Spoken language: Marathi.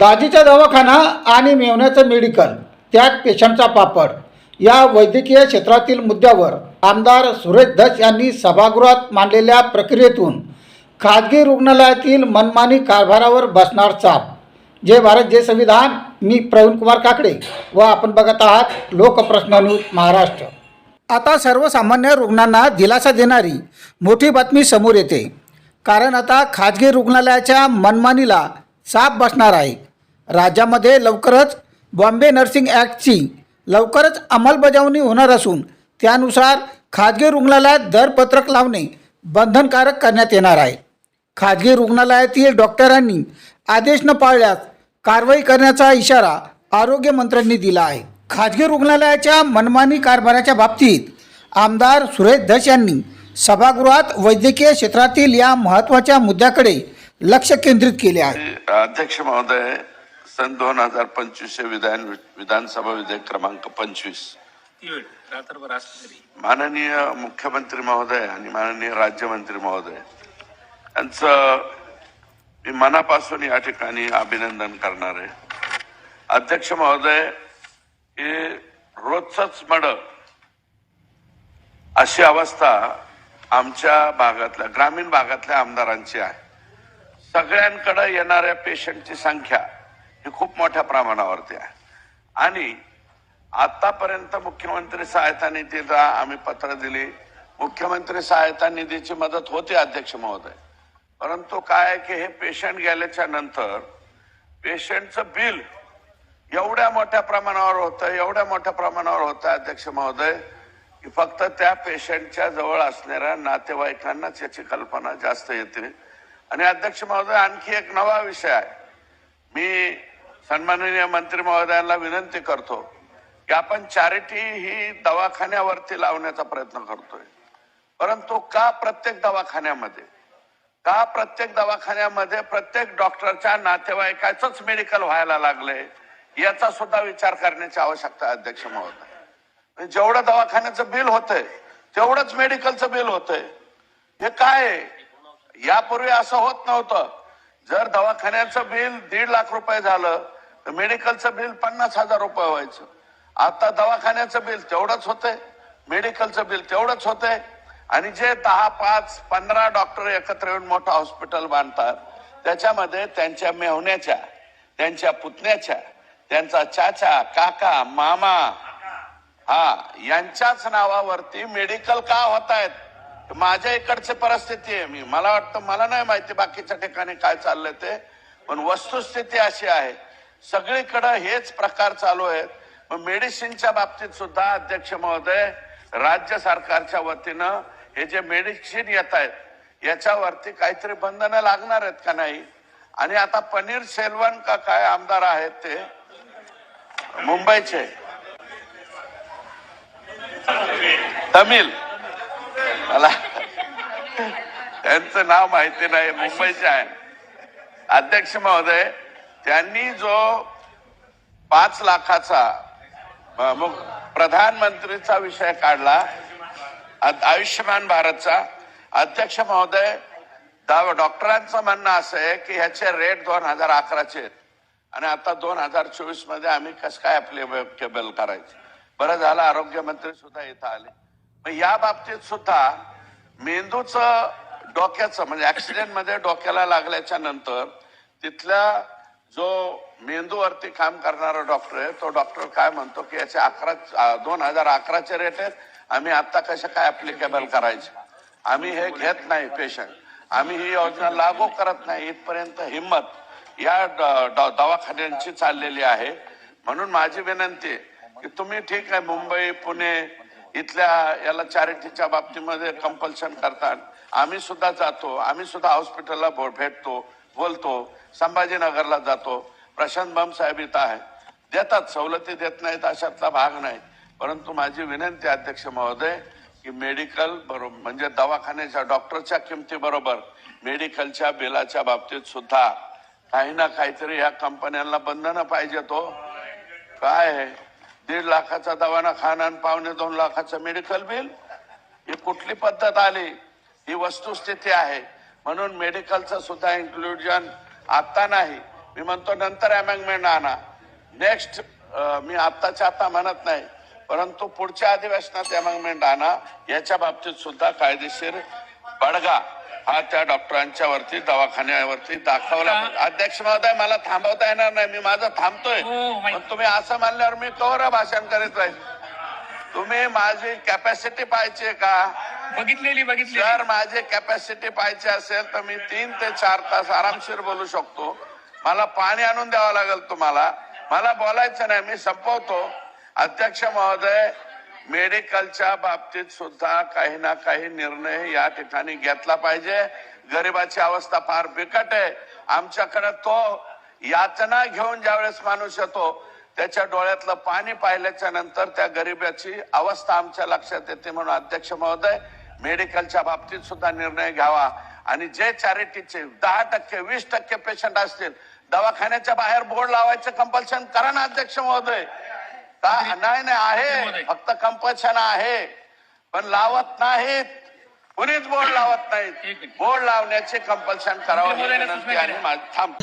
दाजीचा दवाखाना आणि मेवण्याचं मेडिकल त्यात पेशंटचा पापड. या वैद्यकीय क्षेत्रातील मुद्द्यावर आमदार सुरेश धस यांनी सभागृहात मांडलेल्या प्रक्रियेतून खाजगी रुग्णालयातील मनमानी कारभारावर बसणार चाप. जय भारत जय संविधान. मी प्रवीण कुमार काकडे व आपण बघत आहात लोकप्रश्न न्यूज महाराष्ट्र. आता सर्वसामान्य रुग्णांना दिलासा देणारी मोठी बातमी समोर येते. कारण आता खाजगी रुग्णालयाच्या मनमानीला साप बसणार आहे. राज्यामध्ये लवकरच बॉम्बे नर्सिंग ॲक्टची लवकरच अंमलबजावणी होणार असून त्यानुसार खाजगी रुग्णालयात दरपत्रक लावणे बंधनकारक करण्यात येणार आहे. खाजगी रुग्णालयातील डॉक्टरांनी आदेश न पाळल्यास कारवाई करण्याचा इशारा आरोग्यमंत्र्यांनी दिला आहे. खाजगी रुग्णालयाच्या मनमानी कारभाराच्या बाबतीत आमदार सुरेश धस यांनी सभागृहात वैद्यकीय क्षेत्रातील या महत्त्वाच्या मुद्द्याकडे लक्ष केंद्रित केले आहे. अध्यक्ष महोदय सन दोन हजार पंचवीस विधान विधानसभा विधेयक क्रमांक पंचवीस. माननीय मुख्यमंत्री महोदय आणि माननीय राज्यमंत्री महोदय यांचं मी मनापासून या ठिकाणी अभिनंदन करणार आहे. अध्यक्ष महोदय हे रोजच मड अशी अवस्था आमच्या भागातल्या ग्रामीण भागातल्या आमदारांची आहे. सगळ्यांकडे येणाऱ्या पेशंटची संख्या ही खूप मोठ्या प्रमाणावरती आहे. आणि आतापर्यंत मुख्यमंत्री सहायता निधीला आम्ही पत्र दिली. मुख्यमंत्री सहायता निधीची मदत होती अध्यक्ष महोदय. परंतु काय आहे की हे पेशंट गेल्याच्यानंतर पेशंटचं बिल एवढ्या मोठ्या प्रमाणावर होतं एवढ्या मोठ्या प्रमाणावर होतं अध्यक्ष महोदय की फक्त त्या पेशंटच्या जवळ असणाऱ्या नातेवाईकांनाच याची कल्पना जास्त येते. आणि अध्यक्ष महोदय आणखी एक नवा विषय आहे. मी सन्माननीय मंत्री महोदयांना विनंती करतो की आपण चॅरिटी ही दवाखान्यावरती लावण्याचा प्रयत्न करतोय. परंतु का प्रत्येक दवाखान्यामध्ये? का प्रत्येक दवाखान्यामध्ये प्रत्येक डॉक्टरच्या नातेवाईकाचंच मेडिकल व्हायला लागले याचा सुद्धा विचार करण्याची आवश्यकता अध्यक्ष महोदय. म्हणजे जेवढं दवाखान्याचं बिल होतंय तेवढंच मेडिकलचं बिल होतंय. हे काय? आहे? यापूर्वी असं होत नव्हतं. जर दवाखान्याचं बिल दीड लाख रुपये झालं तर मेडिकलचं बिल पन्नास हजार रुपये व्हायचं. आता दवाखान्याचं बिल तेवढंच होतंय. मेडिकलचं बिल तेवढंच होतंय. आणि जे दहा पाच पंधरा डॉक्टर एकत्र येऊन मोठं हॉस्पिटल बांधतात त्याच्यामध्ये त्यांच्या मेहण्याच्या त्यांच्या पुतण्याच्या त्यांचा चाचा काका मामा हा यांच्याच नावावरती मेडिकल का होत आहेत माझ्या इकडची परिस्थिती आहे मी. मला वाटतं मला नाही माहिती बाकीच्या ठिकाणी काय चाललंय ते पण वस्तुस्थिती अशी आहे सगळीकडे हेच प्रकार चालू आहेत. मग मेडिसिनच्या बाबतीत सुद्धा अध्यक्ष महोदय राज्य सरकारच्या वतीनं हे जे मेडिसिन येत आहेत याच्यावरती काहीतरी बंधनं लागणार आहेत का नाही? आणि आता पनीर सेल्वन का काय आमदार आहेत ते? मुंबईचे. तमिल. मला त्यांचं नाव माहिती नाही मुंबईचे आहे. अध्यक्ष महोदय त्यांनी जो पाच लाखाचा अ, प्रधानमंत्रीचा विषय काढला आयुष्यमान भारतचा अध्यक्ष महोदय दा- डॉक्टरांचं म्हणणं असं आहे की ह्याचे रेट दोन हजार अकराचे आहेत. आणि आता दोन हजार चोवीसमध्ये आम्ही कसं काय अप्लिकेबल करायचे? बरं झालं आरोग्य मंत्री सुद्धा इथं आले. मग या बाबतीत सुद्धा मेंदूचं डोक्याचं म्हणजे ऍक्सिडेंटमध्ये डोक्याला लागल्याच्या नंतर तिथल्या जो मेंदूवरती काम करणारा डॉक्टर आहे तो डॉक्टर काय म्हणतो की याचे अकरा दोन हजार अकराचे रेट आहेत आम्ही आता कशा काय अप्लिकेबल करायचे? आम्ही हे घेत नाही पेशंट आम्ही ही योजना लागू करत नाही इथपर्यंत हिंमत या दवाखान्यांची चाललेली आहे. म्हणून माझी विनंती आहे की तुम्ही ठीक आहे मुंबई पुणे इथल्या याला चॅरिटीच्या बाबतीमध्ये कंपल्शन करतात. आम्ही सुद्धा जातो आम्ही सुद्धा हॉस्पिटलला भो- भेटतो. बोलतो संभाजीनगरला जातो. प्रशांत बम साहेब इथं आहे देतात सवलती देत नाहीत अशातला भाग नाही परंतु माझी विनंती अध्यक्ष महोदय की मेडिकल बरोबर म्हणजे दवाखान्याच्या डॉक्टरच्या किमती बरोबर मेडिकलच्या बिलाच्या बाबतीत सुद्धा काही ना काहीतरी या कंपन्यांना बंधनं पाहिजे तो. काय आहे? दीड लाखाचा दवाना खाना आणि पावणे दोन लाखाचं मेडिकल बिल? ही कुठली पद्धत आली? ही वस्तुस्थिती आहे. म्हणून मेडिकलचं सुद्धा इन्क्लुजन आता नाही. मी म्हणतो नंतर अमेंडमेंट आणा. नेक्स्ट मी आत्ताच्या आता म्हणत नाही. परंतु पुढच्या अधिवेशनात अमेंडमेंट आणा. याच्या बाबतीत सुद्धा कायदेशीर बडगा हा त्या डॉक्टरांच्या वरती दवाखान्यावरती दाखवला. अध्यक्ष महोदय मला थांबवता येणार नाही. मी माझं थांबतोय. हो. पण तुम्ही असं म्हणल्यावर मी कवर भाषण करीत राहील. तुम्ही माझी कॅपॅसिटी पाहिजे का? बघितलेली बघितली जर माझी कॅपॅसिटी पाहिजे असेल तर मी तीन ते चार तास आरामशीर बोलू शकतो. मला पाणी आणून द्यावं लागेल तुम्हाला. मला बोलायचं नाही मी संपवतो. अध्यक्ष महोदय मेडिकलच्या बाबतीत सुद्धा काही ना काही निर्णय या ठिकाणी घेतला पाहिजे. गरिबाची अवस्था फार बिकट आहे. आमच्याकडे तो यातना घेऊन ज्यावेळेस माणूस येतो त्याच्या डोळ्यातलं पाणी पाहिल्याच्या नंतर त्या गरिबाची अवस्था आमच्या लक्षात येते म्हणून अध्यक्ष महोदय मेडिकलच्या बाबतीत सुद्धा निर्णय घ्यावा. आणि जे चॅरिटीचे दहा टक्के वीस टक्के पेशंट असतील दवाखान्याच्या बाहेर बोर्ड लावायचं कंपल्शन करा ना अध्यक्ष महोदय. का नाही नाही आहे. फक्त कंपल्शन आहे. पण लावत नाहीत. कुणीच बोर्ड लावत नाहीत. बोर्ड लावण्याचे कंपल्शन करावं विनंती आणि थांब.